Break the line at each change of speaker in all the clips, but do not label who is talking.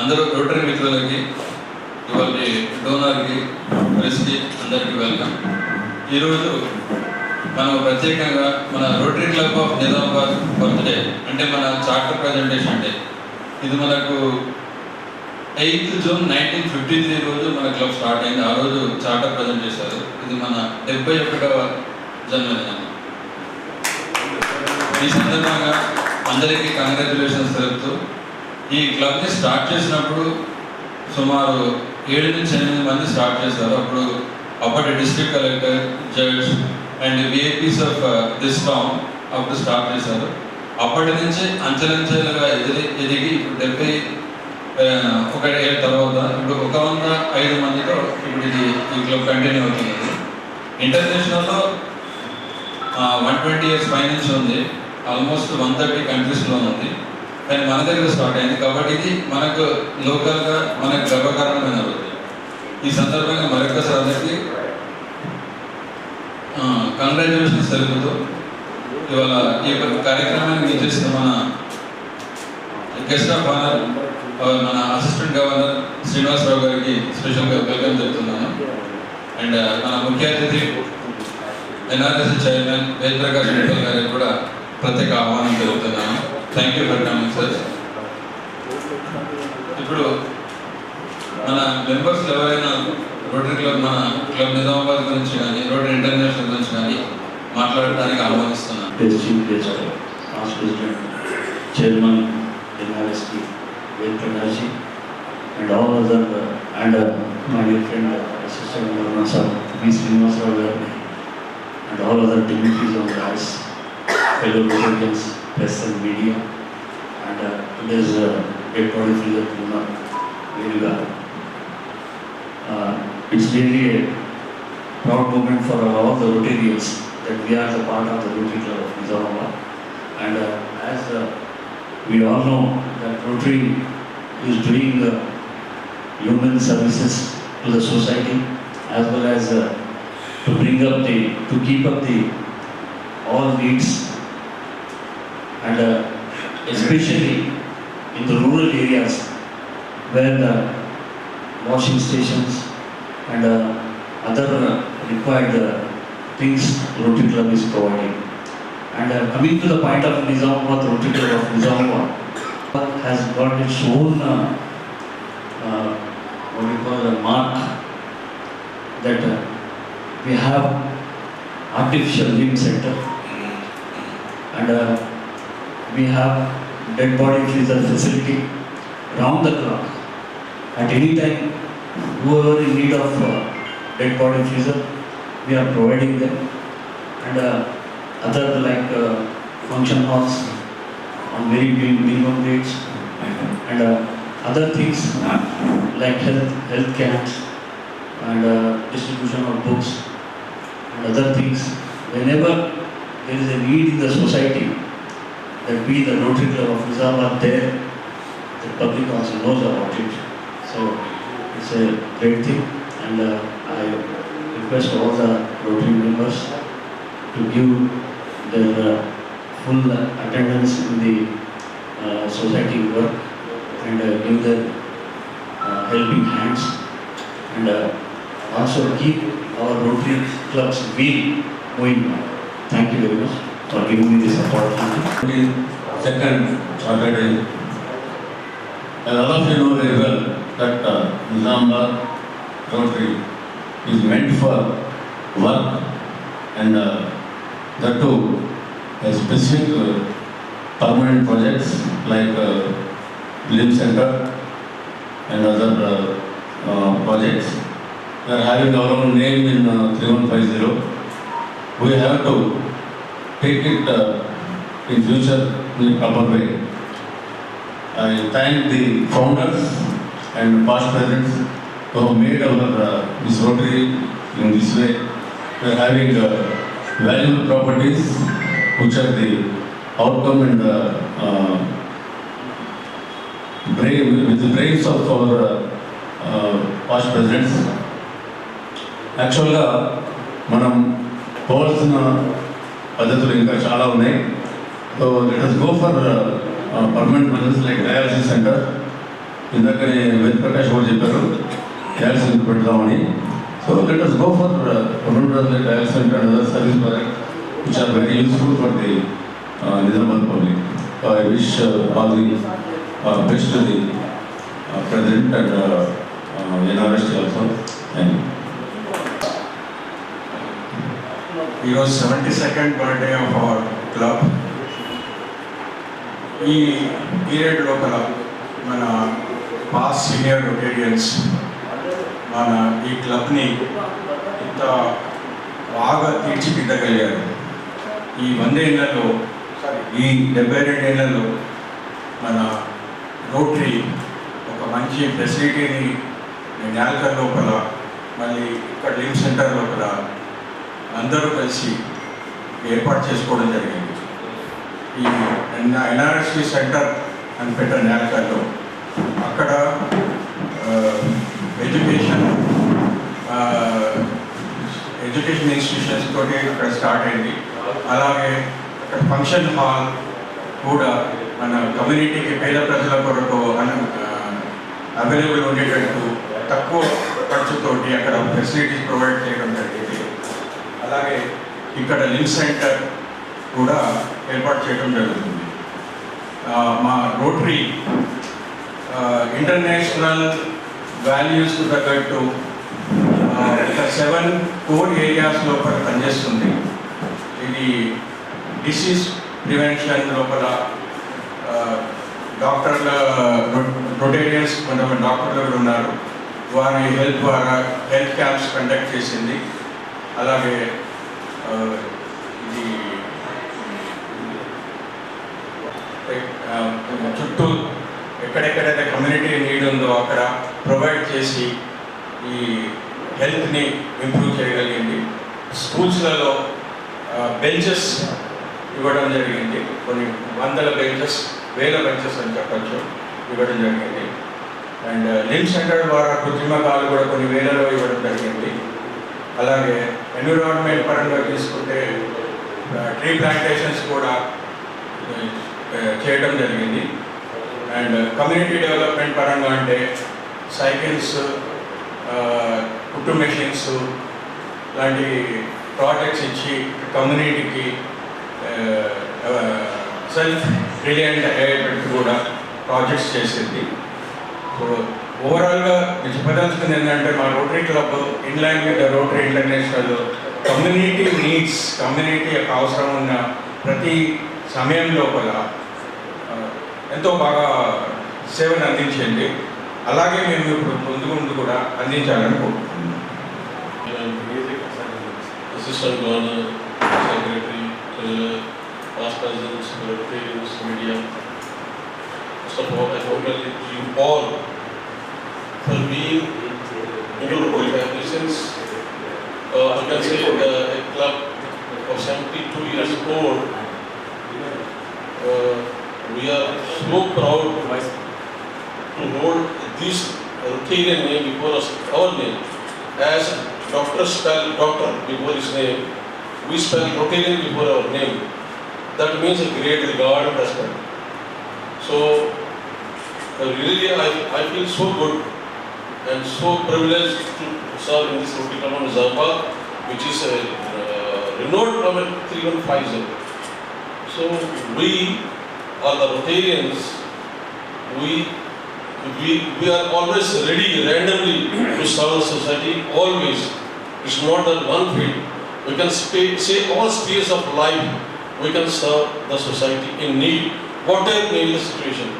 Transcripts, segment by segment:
అందరూ రోటరీ మిత్రులకి ఇవాళ డోనర్కి ప్రెస్కి అందరికీ వెల్కమ్. ఈరోజు మనం ప్రత్యేకంగా మన Rotary Club of Nizamabad birthday అంటే మన చార్టర్ ప్రజెంటేషన్ డే. ఇది మనకు eighth June nineteen fifty three రోజు మన క్లబ్ స్టార్ట్ అయింది. ఆ రోజు చార్టర్ ప్రజెంట్ చేశారు. ఇది మన డెబ్బై ఒకటవ జన్మదినం. ఈ సందర్భంగా అందరికీ కంగ్రాచులేషన్స్ తెలుపుతూ ఈ క్లబ్ని స్టార్ట్ చేసినప్పుడు సుమారు ఏడు నుంచి ఎనిమిది మంది స్టార్ట్ చేశారు. అప్పుడు అప్పటి district collector judge and VIPs of this town అప్పుడు స్టార్ట్ చేశారు. అప్పటి నుంచి అంచెలంచెలుగా ఎదిగి ఎదిగి ఇప్పుడు డెబ్బై ఒక ఏళ్ళ తర్వాత ఇప్పుడు ఒక వంద ఐదు మందితో ఇప్పుడు ఇది ఈ క్లబ్ కంటిన్యూ అవుతుంది ఇంటర్నేషనల్లో వన్ ట్వంటీ ఇయర్స్ పైనుంచి ఉంది. ఆల్మోస్ట్ వన్ థర్టీ కంట్రీస్లో ఉంది కానీ మన దగ్గర స్టార్ట్ అయింది. కాబట్టి ఇది మనకు లోకల్గా మనకు గర్వకారణమైన రోజు ఈ సందర్భంగా మరొకసారి అందరికీ కంగ్రాచులేషన్స్ తెలుపుతూ ఇవాళ ఈ యొక్క కార్యక్రమానికి మన గెస్ట్ ఆఫ్ ఆనర్ మన అసిస్టెంట్ గవర్నర్ శ్రీనివాసరావు గారికి స్పెషల్గా వెల్కమ్ చెప్తున్నాను. అండ్ uh, మన ముఖ్య అతిథి ఎన్ఆర్ఎస్ చైర్మన్ వేద్ ప్రకాష్ మిట్టల్ గారికి కూడా ప్రత్యేక ఆహ్వానం జరుగుతున్నాను thank you for coming sir ఇప్పుడు మన మెంబర్స్ ఎవరైనా రోటరీ క్లబ్ మన క్లబ్ నిజామాబాద్ గురించి కానీ రోటరీ ఇంటర్నేషనల్ గురించి కానీ మాట్లాడటానికి ఆహ్వానిస్తున్నాను.
శ్రీనివాసరావు గారిని and all other dignities of fellow presidents press and media, and uh, today's uh, dead body figure, Puna, Venuga. Uh, It's really a proud moment for all the Rotarians that we are the part of the Rotary Club of Nizamabad. And uh, as uh, we all know that Rotary is doing uh, human services to the society as well as uh, to bring up the, to keep up the all needs and uh, especially in the rural areas where the washing stations and uh, other uh, required uh, things Rotary Club is providing. And uh, coming to the point of Nizamabad, Rotary Club of Nizamabad has got its own, uh, what we call, a mark that we have artificial limb center and uh, we have dead body freezer facility round the clock. At any time, whoever in need of uh, dead body freezer, we are providing them. And uh, other like uh, function halls on very min- minimum rates and uh, other things like health, health camps and uh, distribution of books and other things. Whenever there is a need in the society, that we, the Rotary Club of Nizam are there, the public also knows about it. So it's a great thing and uh, I request all the Rotary members to give their uh, full attendance in the uh, society work and uh, give their uh, helping hands and uh, also keep our Rotary club's wheel going. Thank you very much for giving me this opportunity.
second Saturday. As all of you know very well that uh, Nizamabad Rotary is meant for work and uh, that too a specific uh, permanent projects like uh, Limb Center and other uh, uh, projects. We are having our own name in uh, 3150. We have to take it uh, in future in a proper way. I thank the founders and past presidents who have made our uh, this Rotary in this way. We are having uh, valuable properties which are the outcome and uh, uh, brain, with the brains of our uh, uh, past presidents. యాక్చువల్గా మనం పోవాల్సిన పద్ధతులు ఇంకా చాలా ఉన్నాయి. So let us go for permanent measures like dialysis centre
ఇందాకనే వెత్ ప్రకాష్ కూడా చెప్పారు డయాలసిస్ సెంటర్ పెడదామని. So let us go for permanent measures like dialysis centre and other service product which are very useful for the Nizamabad public I wish all the best the president and NRS also thank you
ఈరోజు seventy second birthday of our club. ఈ period లోపల మన pass senior Rotarians మన ఈ క్లబ్ని ఇంత బాగా తీర్చిదిద్దగలిగారు. ఈ వందేళ్ళలో sorry ఈ డెబ్బై రెండేళ్ళలో మన రోటరీ ఒక మంచి ఫెసిలిటీని నేల్కర్ లోపల మళ్ళీ ఇక్కడ లిమ్ సెంటర్ లోపల అందరూ కలిసి ఏర్పాటు చేసుకోవడం జరిగింది. ఈ ఎన్ఆర్ఎస్సీ సెంటర్ అని పెట్టిన నేలకల్లో అక్కడ ఎడ్యుకేషన్ ఎడ్యుకేషన్ ఇన్స్టిట్యూషన్స్ తోటి అక్కడ స్టార్ట్ అయింది. అలాగే అక్కడ ఫంక్షన్ హాల్ కూడా మన కమ్యూనిటీకి పేద ప్రజల కొరకు అవైలబుల్ ఉండేటట్టు తక్కువ ఖర్చుతోటి అక్కడ ఫెసిలిటీస్ ప్రొవైడ్ చేయడం అలాగే ఇక్కడ లిమ్ సెంటర్ కూడా ఏర్పాటు చేయడం జరుగుతుంది. మా రోటరీ ఇంటర్నేషనల్ వాల్యూస్ తగ్గట్టు ఒక సెవెన్ కోర్ ఏరియాస్ లోపల పనిచేస్తుంది. ఇది డిసీజ్ ప్రివెన్షన్ లోపల డాక్టర్ల రొటేరియన్స్ కొంతమంది డాక్టర్లు కూడా ఉన్నారు. వారి హెల్త్ ద్వారా హెల్త్ క్యాంప్స్ కండక్ట్ చేసింది. అలాగే ఇది చుట్టూ ఎక్కడెక్కడైతే కమ్యూనిటీ నీడ్ ఉందో అక్కడ ప్రొవైడ్ చేసి ఈ హెల్త్ని ఇంప్రూవ్ చేయగలిగింది. స్కూల్స్లలో బెంచెస్ ఇవ్వడం జరిగింది. కొన్ని వందల బెంచెస్ వేల బెంచెస్ అని చెప్పచ్చు ఇవ్వడం జరిగింది. అండ్ లిమ్ సెంటర్ ద్వారా కృత్రిమ కాలు కూడా కొన్ని వేలలో ఇవ్వడం జరిగింది. అలాగే ఎన్విరాన్మెంట్ పరంగా తీసుకుంటే ట్రీ ప్లాంటేషన్స్ కూడా చేయడం జరిగింది. అండ్ కమ్యూనిటీ డెవలప్మెంట్ పరంగా అంటే సైకిల్స్ కుట్టు మెషిన్స్ లాంటి ప్రాజెక్ట్స్ ఇచ్చి కమ్యూనిటీకి సెల్ఫ్ రిలియంట్ అయ్యేటట్టు కూడా ప్రాజెక్ట్స్ చేసింది. సో ఓవరాల్గా నేను చెప్పదలుచుకుంది ఏంటంటే మా rotary club in line with rotary international community needs community యొక్క అవసరం ఉన్న ప్రతి సమయం లోపల ఎంతో బాగా సేవను అందించండి అలాగే మేము ఇప్పుడు ముందు ముందు కూడా అందించాలని కోరుకుంటున్నాం
assistant governor, secretary, past presidents, secretaries, media. First of all, I congratulate you all into Rotary since uh, I can say uh, a club of 72 years old. Uh, we are so proud to hold this Rotarian name before us, our name. As doctor spell doctor before his name, we spell Rotarian before our name. That means a great regard and respect. So, uh, really, I, I feel so good and so privileged to serve in this Rotary Club of which is a uh, renowned club at 3150. So, we are the Rotarians, we we, we are always ready randomly to serve society, always. It's not that one field. We can say all spheres of life, we can serve the society in need, whatever may be the situation.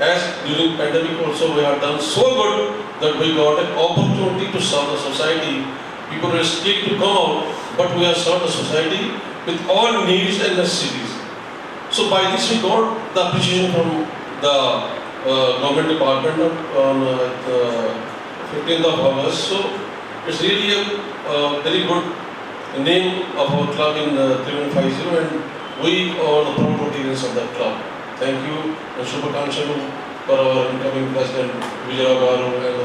As during pandemic also we have done so good that we got an opportunity to serve the society. People were scared to come out, but we have served the society with all needs and necessities. So by this we got the appreciation from the uh, government department on uh, the 15th of August. So it's really a uh, very good name of our club in uh, 3150 and we are the proud Rotarians of that club. Thank you and Shubhakanshalu for our incoming president, Vijay Garu, and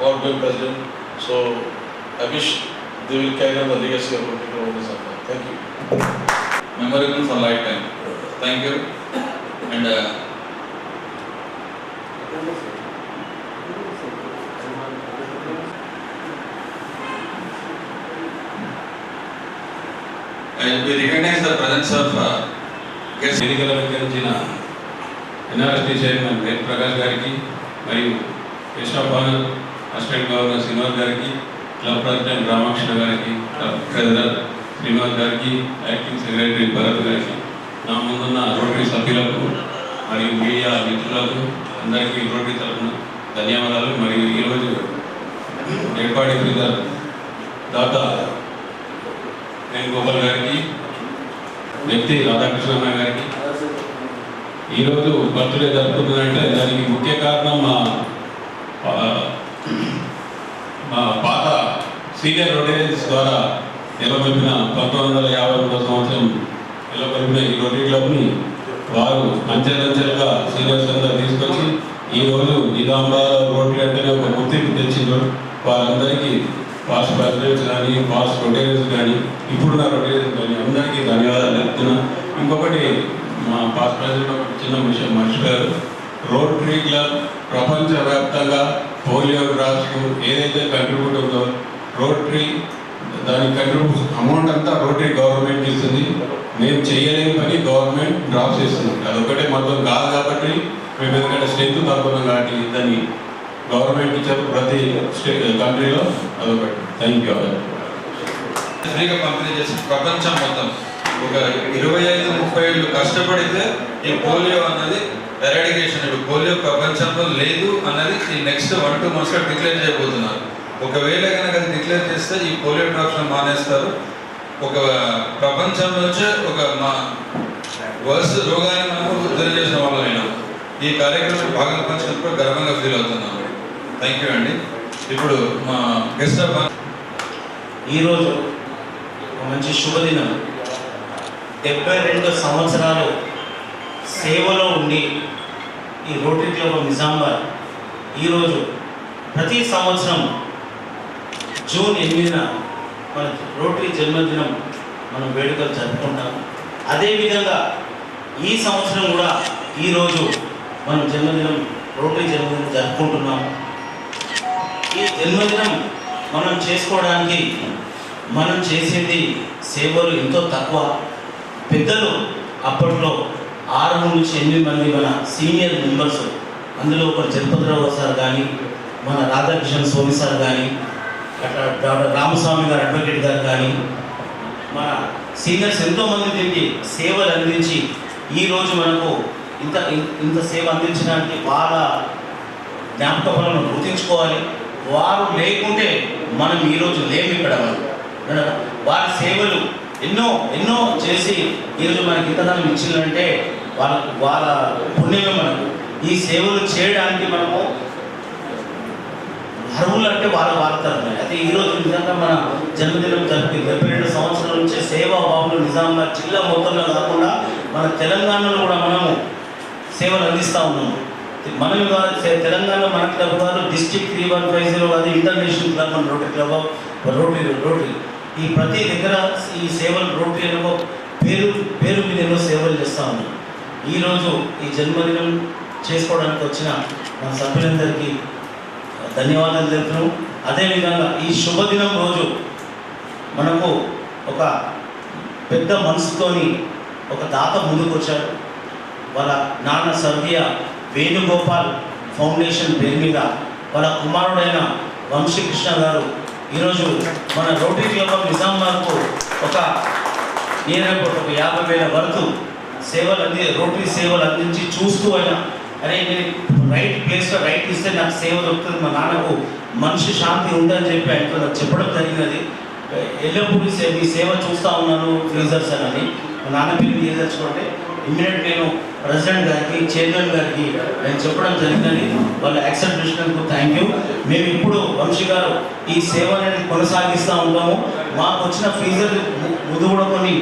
outgoing president. So I wish they will carry on the legacy of Vikram Sangha. Thank you.
Memorable for lifetime. Thank you. And uh, And we recognize the presence of uh, guest
Jina NRST chairman Ved Prakash గారికి మరియు guest of honour assistant governor Srinivas గారికి club president Ramakrishna గారికి club treasurer Srinivas గారికి acting secretary Bharat గారికి నా ముందున్న rotary సభ్యులకు మరియు మీడియా మిత్రులకు అందరికీ రోటరీ తరఫున ధన్యవాదాలు. మరియు ఈరోజు ఏర్పాటు ఫిగర్ దాత వేణుగోపాల్ గారికి వ్యక్తి రాధాకృష్ణ గారికి ఈరోజు బర్త్డే జరుపుకుంటుందంటే దానికి ముఖ్య కారణం మా మా పాత సీనియర్ రొటేరియన్స్ ద్వారా నిలబెట్టిన పంతొమ్మిది వందల యాభై మూడో సంవత్సరం నిలబెట్టిన ఈ రొటరీ క్లబ్ని వారు అంచెలంచెలుగా సీనియర్స్ అంతా తీసుకొచ్చి ఈ రోజు నిజామాబాద్ రోటరీ అంటేనే ఒక గుర్తింపు తెచ్చిండ్రు. వారందరికీ పాస్ట్ ప్రెసిడెంట్స్ కానీ పాస్ట్ రొటేరియన్స్ కానీ ఇప్పుడున్న రొటేరియన్స్ కానీ అందరికీ ధన్యవాదాలు చెప్తున్నా ఇంకొకటి మా పాస్ ప్రెసిడెంట్ ఒక చిన్న విషయం మర్చిపోయారు రోటరీ క్లబ్ ప్రపంచవ్యాప్తంగా పోలియో డ్రాప్స్కు ఏదైతే కంట్రిబ్యూట్ ఉందో రోటరీ దాని కంట్రిబ్యూట్ అమౌంట్ అంతా రోటరీ గవర్నమెంట్ ఇస్తుంది. మేము చేయలేని పని గవర్నమెంట్ డ్రాప్ చేస్తుంది. అదొకటే మొత్తం కాదు కాబట్టి మేము ఎందుకంటే స్ట్రెంత్ తక్కువ కాబట్టి దాన్ని గవర్నమెంట్ ఇచ్చారు ప్రతి స్టేట్ కంట్రీలో అదొకటి. థ్యాంక్ యూ
ఫ్రీగా పంపిణీ చేసి ప్రపంచం మొత్తం. ఒక ఇరవై ఐదు ముప్పై ఏళ్ళు కష్టపడితే ఈ పోలియో అన్నది ఎరాడికేషన్ ఇప్పుడు పోలియో ప్రపంచంలో లేదు అన్నది ఈ నెక్స్ట్ వన్ టూ మంత్స్లో డిక్లేర్ చేయబోతున్నారు. ఒకవేళ కనుక అది డిక్లేర్ చేస్తే ఈ పోలియో డ్రాప్స్ మానేస్తారు. ఒక ప్రపంచంలో వచ్చే ఒక మా వర్స్ రోగాన్ని మనకు ఉద్ధరణ చేసిన వాళ్ళమైనా ఈ కార్యక్రమం భాగం పంచినప్పుడు గర్వంగా ఫీల్ అవుతున్నాను థ్యాంక్ యూ అండి. ఇప్పుడు మా గెస్ట్ ఆఫ్
ఈరోజు మంచి శుభదినం. డెబ్బై రెండు సంవత్సరాలు సేవలో ఉండి ఈ రోటరీ క్లబ్ ఆఫ్ నిజామాబాద్ ఈరోజు ప్రతి సంవత్సరం జూన్ ఎనిమిదిన మన రోటరీ జన్మదినం మనం వేడుకలు జరుపుకుంటాము అదేవిధంగా ఈ సంవత్సరం కూడా ఈరోజు మనం జన్మదినం రోటరీ జన్మదినం జరుపుకుంటున్నాము ఈ జన్మదినం మనం చేసుకోవడానికి మనం చేసేది సేవలు ఎంతో తక్కువ. పెద్దలు అప్పట్లో ఆరు నుంచి ఎనిమిది మంది మన సీనియర్ మెంబర్స్ అందులో ఒక జగపతిరావు సార్ కానీ మన రాధాకృష్ణ స్వామి సార్ కానీ అట్లా డాక్టర్ రామస్వామి గారు అడ్వకేట్ గారు కానీ మన సీనియర్స్ ఎంతోమంది తిరిగి సేవలు అందించి ఈరోజు మనకు ఇంత ఇంత సేవ అందించడానికి వాళ్ళ జ్ఞాపకాలను గుర్తించుకోవాలి. వారు లేకుంటే మనం ఈరోజు లేము ఇక్కడ మనం వారి సేవలు ఎన్నో ఎన్నో చేసి ఈరోజు మనకి ఇంతకాలం ఇచ్చిందంటే వాళ్ళ వాళ్ళ పుణ్యమే మనకు. ఈ సేవలు చేయడానికి మనము అర్హులు అంటే వాళ్ళ వాడతారు అయితే ఈరోజు నిజంగా మన జన్మదినం జరిపి డెబ్బై రెండు సంవత్సరాల నుంచి సేవా బాబులు నిజామాబాద్ జిల్లా మొత్తంలో కాకుండా మన తెలంగాణలో కూడా మనము సేవలు అందిస్తూ ఉన్నాము. మనం కాదు తెలంగాణలో మన క్లబ్ కాదు district three one five zero కాదు ఇంటర్నేషనల్ క్లబ్ మన రోటరీ క్లబ్ రోటరీ రోటరీ. ఈ ప్రతి దగ్గర ఈ సేవలు రోటరీ పేరు పేరు మీద సేవలు చేస్తూ ఉన్నాం ఈరోజు ఈ జన్మదినం చేసుకోవడానికి వచ్చిన మన సభ్యులందరికీ ధన్యవాదాలు తెలుపుతున్నాం. అదేవిధంగా ఈ శుభదినం రోజు మనకు ఒక పెద్ద మనసుతోని ఒక దాత ముందుకు వచ్చాడు వాళ్ళ నాన్న స్వర్గీయ వేణుగోపాల్ ఫౌండేషన్ పేరు మీద వాళ్ళ కుమారుడైన వంశీకృష్ణ గారు ఈరోజు మన రోటరీ క్లబ్ ఆఫ్ నిజామాబాద్కు ఒక నియర్ ఒక యాభై వేల వరకు సేవలు అంది రోటరీ సేవలు అందించి చూస్తూ అయినా అరే నేను రైట్ ప్లేస్లో రైట్ ఇస్తే నాకు సేవ దొరుకుతుంది మా నాన్నకు మనిషి శాంతి ఉందని చెప్పి ఆయనతో నాకు చెప్పడం జరిగినది. ఎల్లప్పుడూ సే- మీ సేవ చూస్తూ ఉన్నాను ఫ్రీజర్స్ అని. నాన్న పేరు మీద ఇమ్మీడియట్ నేను ప్రెసిడెంట్ గారికి చైర్మన్ గారికి నేను చెప్పడం జరిగిందని వాళ్ళు యాక్సెప్ట్ చేసినందుకు థ్యాంక్ యూ మేము ఇప్పుడు వంశీ గారు ఈ సేవ అనేది కొనసాగిస్తూ ఉంటాము. మాకు వచ్చిన ఫీజులు ముందు కూడా కొన్ని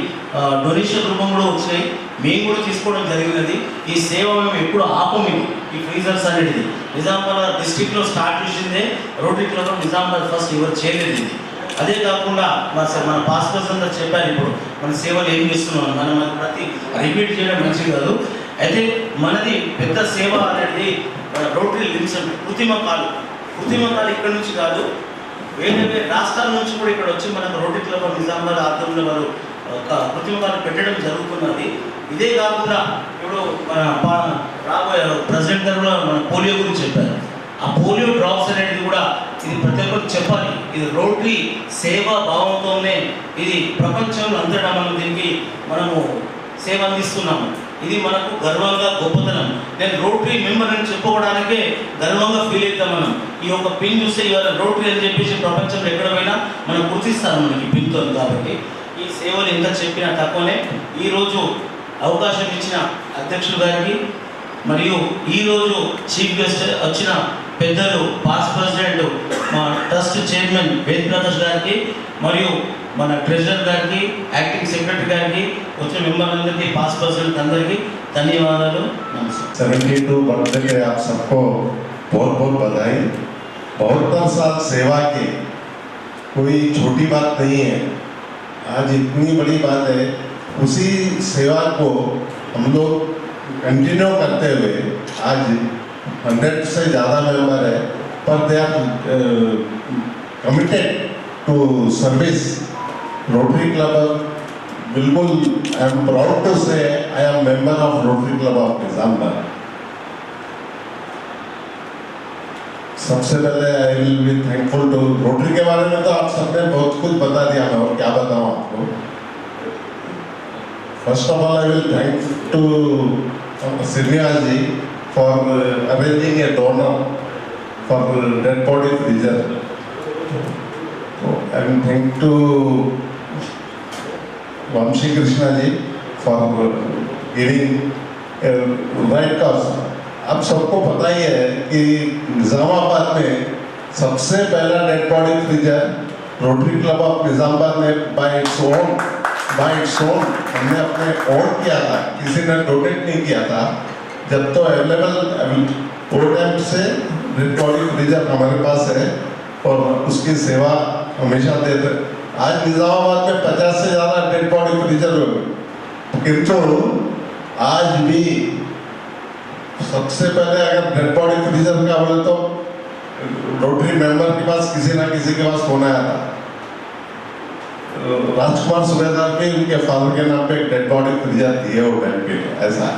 డొనేషన్ రూపంలో వచ్చినాయి. మేము కూడా తీసుకోవడం జరిగినది. ఈ సేవ మేము ఎప్పుడు ఆపము. ఈ ఫ్రీజర్స్ అనేది నిజామాబాద్ డిస్టిక్లో స్టార్ట్ చేసిందే రోటరీ క్లబ్. నిజామాబాద్ ఫస్ట్ ఎవరు చేయలేదు. ఇది అదే కాకుండా మన మన పాస్టర్స్ అంతా చెప్పారు ఇప్పుడు. మన సేవలు ఏం చేస్తున్నాం? మనం ప్రతి రిపీట్ చేయడం మంచిది కాదు. అయితే మనది పెద్ద సేవ అనేది రోటరీ లిమ్స్ అంటే కృత్రిమ కాలు కృత్రిమ కాలు ఇక్కడ నుంచి కాదు. వేరే వేరే రాష్ట్రాల నుంచి కూడా ఇక్కడ వచ్చి మనకు రోటరీ క్లబ్ నిజామాబాద్ ఆధ్వర్యంలో వారు కృత్రిమ కాలు పెట్టడం జరుగుతున్నది. ఇదే కాకుండా ఇప్పుడు మన రాబోయే ప్రెసిడెంట్ గారు కూడా మన పోలియో గురించి చెప్పారు. ఆ పోలియో డ్రాప్స్ అనేది కూడా ఇది ప్రతి ఒక్కరు చెప్పాలి. ఇది రోటరీ సేవా భావంతోనే ఇది ప్రపంచంలో అంతటా మనం దీనికి మనము సేవ అందిస్తున్నాము. ఇది మనకు గర్వంగా గొప్పతనం. నేను రోటరీ మెంబర్ అని చెప్పుకోవడానికే గర్వంగా ఫీల్ అవుతాం మనం. ఈ యొక్క పిన్ చూస్తే ఇవాళ రోటరీ అని చెప్పేసి ప్రపంచంలో ఎక్కడ పోయినా మనం గుర్తిస్తారు మనకి పిన్తో కాబట్టి. ఈ సేవలు ఎంత చెప్పినా తక్కువనే. ఈరోజు అవకాశం ఇచ్చిన అధ్యక్షుడు గారికి మరియు ఈరోజు చీఫ్ గెస్ట్ వచ్చిన పెద్దలు పాస్ ప్రెసిడెంట్ మా ట్రస్ట్ చైర్మన్ వేద్ ప్రకాష్ గారికి మరియు మన ట్రెజరర్ గారికి యాక్టింగ్ సెక్రటరీ గారికి వచ్చిన మెంబర్లందరికీ పాస్ ప్రెసిడెంట్ అందరికీ ధన్యవాదాలు నమస్కారం
सेवेंटी टू बर्थडे के आप सबको बहुत बहुत बधाई बहत्तर साल सेवा की कोई छोटी बात नहीं है आज इतनी बड़ी बात है उसी सेवा को हम लोग कंटिन्यू करते हुए आज हंड्रेड से ज़्यादा मेंबर है, पर they are committed to service rotary club बिल्कुल I am proud to say I am member of rotary club of Nizamabad सबसे पहले I will be thankful to rotary के बारे में तो आप सबने बहुत कुछ बता दिया, मैं और क्या बताऊँ आपको? First of all I will thank to Srinivas ji for arranging a donor for dead body freezer I thank to Vamshi Krishna ji for uh, giving a right cause. आप सबको पता ही है कि निज़ामाबाद में सबसे पहला dead body freezer rotary club of Nizamabad ने by its own by its own हमने अपने ओन किया था किसी ने डोनेट नहीं किया था जब तो अवेलेबल टाइम से डेड बॉडी हमारे पास है और उसकी सेवा हमेशा देते आज निजामाबाद में पचास से ज़्यादा डेड बॉडी फ्रीजर किंतु आज भी सबसे पहले अगर डेड बॉडी फ्रीजर का बोले तो रोटरी मेंबर के पास किसी ना किसी के पास फ़ोन आया था। राजकुमार सुबेदार भी उनके फादर के नाम पे एक डेड बॉडी फ्रीजर दिए वो टाइम के लिए, ऐसा।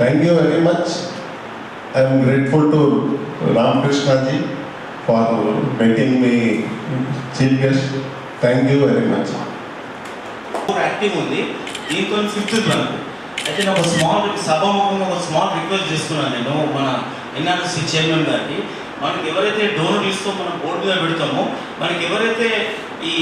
Thank you very much. I am grateful to Ramkrishnaji for making me chief guest. Thank you very much.
Active ఉంది దీంతో ఫిఫ్త్ ప్లాన్ అయితే నేను ఒక స్మాల్ సభాముఖంగా ఒక స్మాల్ రిక్వెస్ట్ చేస్తున్నాను నేను మన ఎన్ఆర్ఎస్సీ చైర్మన్ గారికి మనకి ఎవరైతే డోనర్ తీసుకో మనం బోర్డు మీద పెడతామో మనకి ఎవరైతే ఈ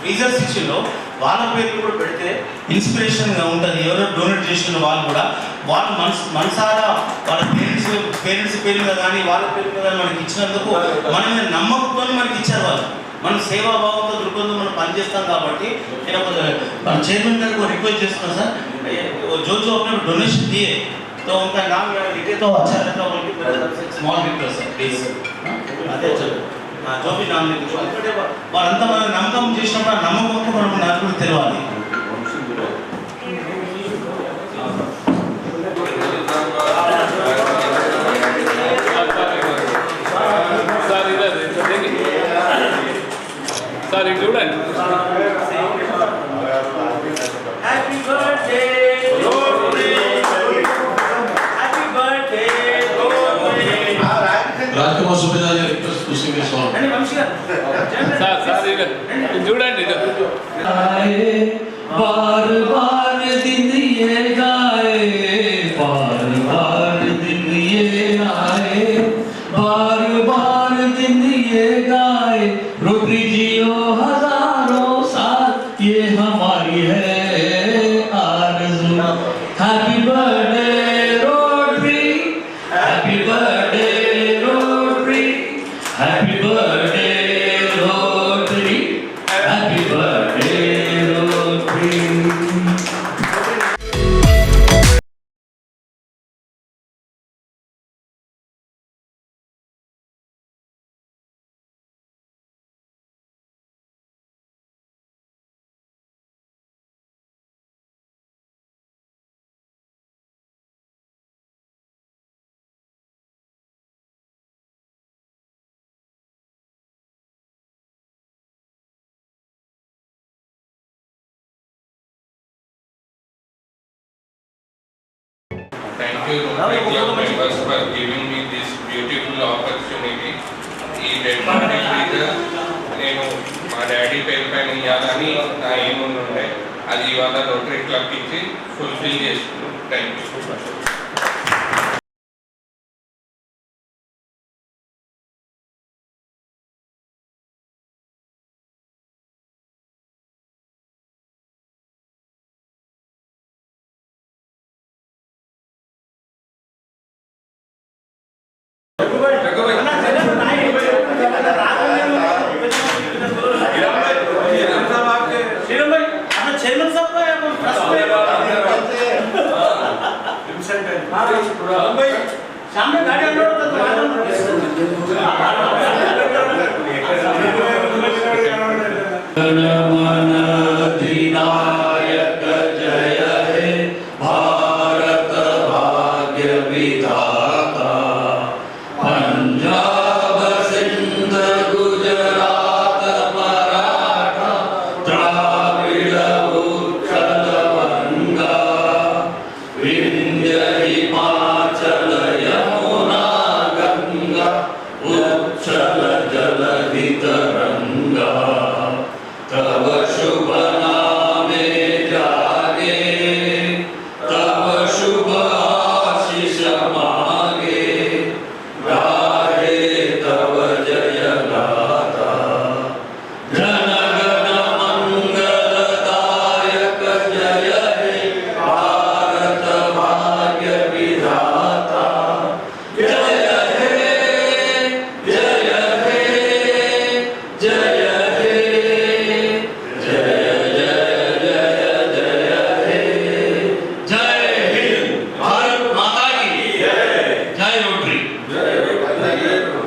ఫ్రీజర్స్ ఇచ్చిందో వాళ్ళ పేర్లు కూడా పెడితే ఇన్స్పిరేషన్గా ఉంటుంది ఎవరో డొనేట్ చేసిన వాళ్ళు కూడా వాళ్ళు మనసు మనసారా వాళ్ళ పేరెంట్స్ పేరెంట్స్ పేరు మీద కానీ వాళ్ళ పేరు మీద కానీ మనకి ఇచ్చినందుకు మన మీద నమ్మకంతో మనకి ఇచ్చారు వాళ్ళు మనం సేవాభావంతో దృక్పథం మనం పనిచేస్తాం కాబట్టి నేను ఒక మన చైర్మన్ గారికి ఒక రిక్వెస్ట్ చేస్తున్నాను సార్ वो जो जो अपने डोनेशन दिए तो उनका नाम मेरा लिखे तो अच्छा रहता बोल के मेरा तरफ से स्मॉल रिक्वेस्ट है प्लीज అదే చదువు జోబీ నామినేట్ అంటే వారంతా మనం నమ్మకం చేసినప్పుడు ఆ నమ్మకం మనకు నాకు
తెలియాలి.
Thank you, Rotary Club members, for giving me this beautiful opportunity. ఈ డెడ్ నేను మా డాడీ పేరు పైన ఇవ్వాలని నా ఏమి ఉండే అది ఇవాళ రోటరీ క్లబ్ ఇచ్చి ఫుల్ఫిల్ చేసుకున్నాను థ్యాంక్ యూ
Sita uh,